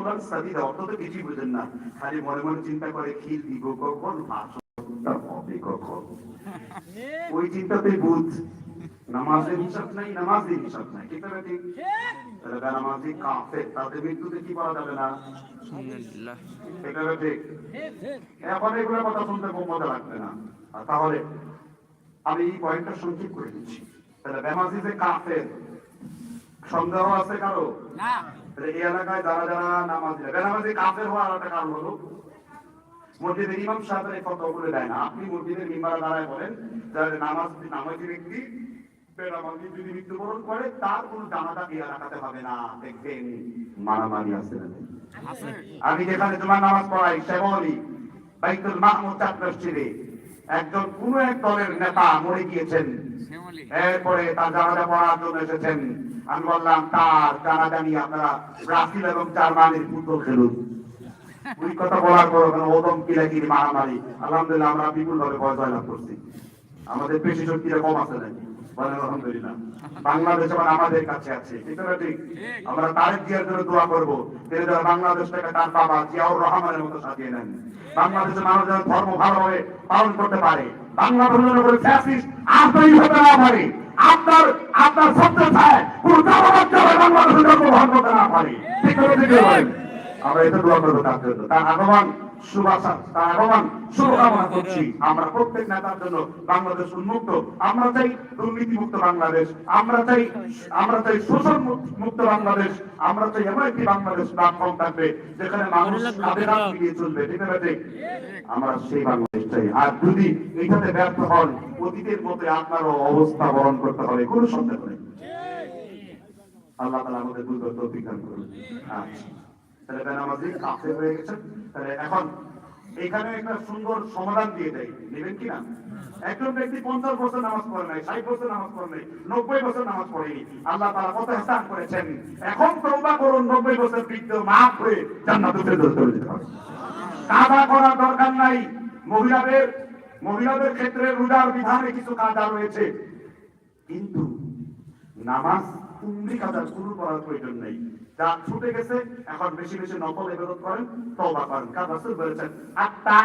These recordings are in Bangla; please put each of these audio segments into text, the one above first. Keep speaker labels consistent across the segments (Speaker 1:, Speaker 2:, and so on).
Speaker 1: কোরআন অর্থ তো কিছুই বুঝেন না। খালি মনে মনে চিন্তা করে খিল দিব কখন ভাষণটা হবে কখন। ওই চিন্তাতেই বুঝ নামাজের হিসাব নাই নামাজের হিসাব নাই। ঠিক না ঠিক? তাহলে বেনামাজি কাফের তাদের মৃত্যুতে কি করা যাবে না?
Speaker 2: আলহামদুলিল্লাহ।
Speaker 1: ঠিক এখন এগুলো কথা শুনতে খুব মজা লাগবে না। আর তাহলে আমি এই পয়েন্টটা সংক্ষেপ করে দিচ্ছি। তাহলে বেনামাজি যে কাফের সন্দেহ আছে কারও?
Speaker 3: না।
Speaker 1: এই এলাকায় যারা যারা নামাজি বেনামাজি কাফের হওয়ার একটা কারণ হলো মসজিদের ইমাম সাহেবের এই বলে দেয় না। আপনি মসজিদের মিম্বারে দাঁড়ায় বলেন নামাজ নামাজি ব্যক্তি বেনামাজি যদি মৃত্যুবরণ করে তার কোনো জানাটা এই এলাকাতে হবে না। দেখবেন মারামারি আছে আমি যেখানে তোমার নামাজ পড়াই সেবলি বাইতুল মাহমুদ চার মসজিদে। একজন কোন এক দলের নেতা মরে গিয়েছেন। এরপরে তার জানাজা পড়ার জন্য এসেছেন। আমি বললাম তার জানাজা নিয়ে আপনারা ব্রাজিল এবং জার্মানির ফুটবল খেলুন। ওই কথা বলার পর ওখানে ওদম কিলাকিরি মারামারি। আলহামদুলিল্লাহ আমরা বিপুল ভাবে পর্যায় লাভ করছি। আমাদের পেশি শক্তিটা কম আছে নাকি? আলহামদুলিল্লাহ। বাংলাদেশ এখন আমাদের কাছে আছে ঠিক আমরা তারেক জিয়ার জন্য দোয়া করব তিনি যেন বাংলাদেশটাকে তার বাবা জিয়াউর রহমানের মতো সাজিয়ে নেন। বাংলাদেশের মানুষ যেন ধর্ম ভালোভাবে পালন করতে পারে। বাংলা প্রযোজনা করে ফ্যাসিস্ট আর হতে না পারে। আপনার আপনার সত্য কোন বাংলাদেশের করতে না পারে। ঠিক আমরা এটা দোয়া করব তার জন্য। তার আগমন আগমন শুভকামনা করছি। আমরা প্রত্যেক নেতার জন্য বাংলাদেশ উন্মুক্ত। আমরা চাই দুর্নীতি বাংলাদেশ। আমরা চাই আমরা চাই শোষণ মুক্ত- মুক্ত বাংলাদেশ। আমরা চাই এমন একটি বাংলাদেশ প্ল্যাটফর্ম থাকবে যেখানে মানুষ কাঁধে কাঁধ চলবে। ঠিক আছে? আমরা সেই বাংলাদেশ চাই। আর যদি এইটাতে ব্যর্থ হন অতীতের মধ্যে আপনারও অবস্থা বরণ করতে হবে কোনো সন্দেহ নেই। আল্লাহ তালা আমাদের তৌফিক দান করুন। আচ্ছা। তাহলে কাফের হয়ে তাহলে এখন এখানে একটা সুন্দর সমাধান দিয়ে দেয়। নেবেন একজন ব্যক্তি পঞ্চাশ বছর নামাজ পড়ে নাই, ষাট বছর নামাজ পড়ে নাই, নব্বই বছর নামাজ পড়েনি। আল্লাহ তারা কত হেসান করেছেন? এখন তৌবা করুন, নব্বই বছর বৃদ্ধ হয়ে চলে যেতে হবে। কাজা করার দরকার নাই। মহিলাদের মহিলাদের ক্ষেত্রে রোজার বিধানে কিছু কাজা রয়েছে। কিন্তু নামাজ কাজার শুরু করার প্রয়োজন নেই। যা ছুটে গেছে এখন বেশি বেশি নকল ইবাদত করেন তওবা করেন কারণ রাসূল বলেছেন আত্তা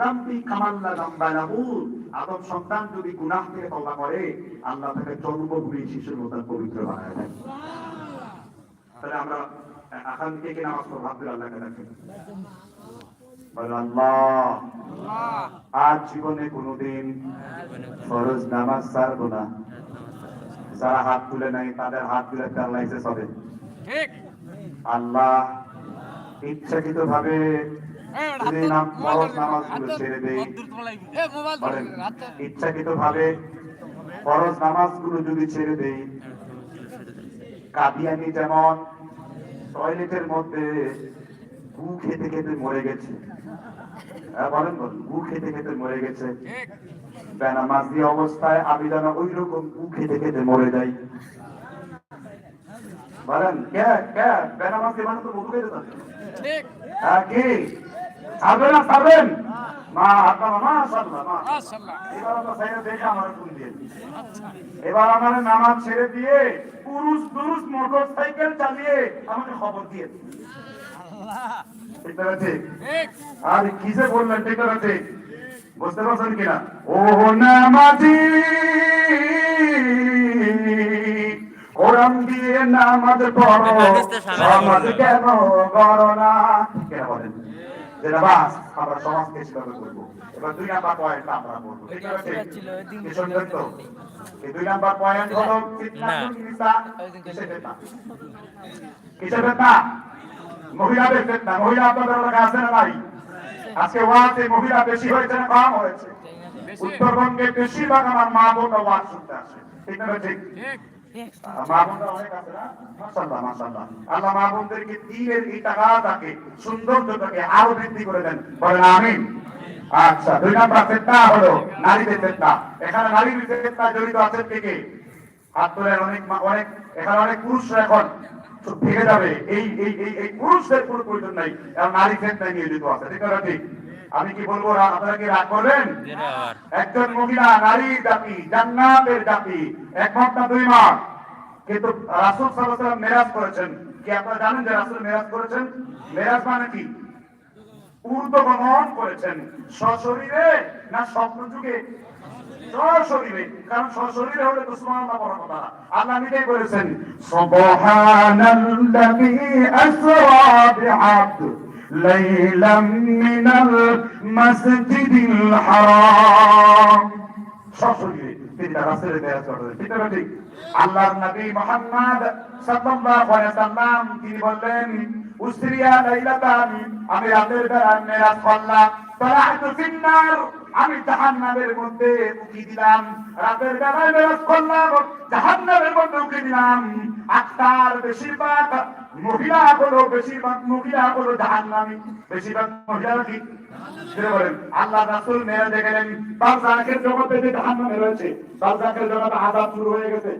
Speaker 1: দামবি কামাল্লা দামবালাহু। আদম সন্তান যদি গুনাহ থেকে তওবা করে আল্লাহ তাকে জন্মভূমি শিশুর মতন পবিত্র বানায় দেন। তাহলে আমরা এখন কে কে নামাজ পড়ব? আব্দুল আল্লাহকে দেখেন আল্লাহ। আজ জীবনে কোনোদিন ফরজ নামাজ ছাড়বো না। যারা হাত তুলে নাই তাদের হাত তুলে হবে।
Speaker 3: ঠিক।
Speaker 1: আল্লাহ ইচ্ছাকৃত ভাবে ইচ্ছাকৃত ভাবে ফরজ নামাজগুলো যদি ছেড়ে দেই কাদিয়ানি যেমন টয়লেটের মধ্যে গু খেতে খেতে মরে গেছে। হ্যাঁ, বলেন বলেন গু খেতে খেতে মরে গেছে। বেনামাজি অবস্থায় আমি যেন ওই রকম গু খেতে খেতে মরে যাই বলেন কে কে? বেনামাজি মানুষ তো মধু খেতে থাকে।
Speaker 3: ঠিক।
Speaker 1: কি? ছাড়বেন না ছাড়বেন? মা আপনার মা। সাল্লাহ এবার আমরা সাইডে দেখে আমার ফোন দিয়ে এবার আমার নামাজ ছেড়ে দিয়ে পুরুষ পুরুষ মোটর সাইকেল চালিয়ে আমাকে খবর দিয়ে দিন। ঠিক আছে
Speaker 3: ঠিক।
Speaker 1: আর কিসে বললেন ঠিক আছে বুঝতে পারছেন কিনা? ও নামাজি। কোরআন দিয়ে নামাজ পড়ো। সমাজ কেন করো না? কেন বলেন? বাস আমরা সমাজকে সেভাবে করব। এবার দুই নাম্বার পয়েন্ট আমরা বলব। ঠিক আছে? কি শুনলেন তো? এই দুই নাম্বার পয়েন্ট হলো কিসের ফিতনা? মহিলাদের ফিতনা। মহিলা আপনাদের আছে না নাই? আজকে ওয়াজে মহিলা বেশি হয়েছে না কম হয়েছে।
Speaker 3: বেশি।
Speaker 1: উত্তরবঙ্গে বেশিরভাগ আমার মা বোনরা ওয়াজ শুনতে আসে। ঠিক না ঠিক?
Speaker 3: ঠিক।
Speaker 1: মা বোনরা অনেক আছে না? মাশাআল্লাহ মাশাআল্লাহ। আল্লাহ মা বোনদেরকে দিনের এই টাকাটাকে সৌন্দর্যটাকে আরও বৃদ্ধি করে দেন। বলেন আমিন। আচ্ছা দুই নাম্বার ফেতনা হলো নারীদের ফেতনা এখানে নারীর ফেতনা জড়িত আছেন কে কে? হাত তোলেন অনেক অনেক এখানে অনেক পুরুষরা এখন ভেঙে যাবে। এই এই এই এই পুরুষদের কোনো প্রয়োজন নাই, কারণ নারী ফেতনায় নিয়োজিত আছে। ঠিক না আমি কি বলব আপনারা রাগ করবেন? একজন মহিলা, নারী, জাতি, জান্নাতের জাতি, এক মাস না দুই মাস। কিন্তু রাসূল ওয়াসাল্লাম মেরাজ করেছেন। কি আপনারা জানেন যে রাসূল মেরাজ করেছেন? মেরাজ মানে কি? ঊর্ধ্বগমন করেছেন। সশরীরে না স্বপ্ন যুগে সশরীরে, কারণ সশরীরে হলে তো সুবহানাল্লাহ বড় কথা। আল্লাহ নিজেই বলেছেন সুবহানাল্লাযী আসরা বিআবদ লাইলাম মিনাল মাসজিদিল হারাম। সশরীরে, তিনি রাসূলের মেরাজ করেন ঠিক না ঠিক আল্লাহর নবী মুহাম্মদ সাল্লাম, তিনি বললেন, উসরিয়া লাইলাতান, আমি রাতের বেলা করলাম। তালাহতু ফিন্নার। আমি জাহান্নামের মধ্যে উঠি দিলাম। রাতের বেলায় বেরোজ করলাম, জাহান্নামের মধ্যে উঠি দিলাম। আক্তার বেশিরভাগ মহিলা গুলো বেশিরভাগ মহিলা গুলো জাহান্নামি। বেশিরভাগ মহিলা কি? আল্লাহ রাসুল মেরাজে দেখেন বারজাকের জগতে যে জাহান্নামে রয়েছে। জগতে আজাদ শুরু হয়ে গেছে।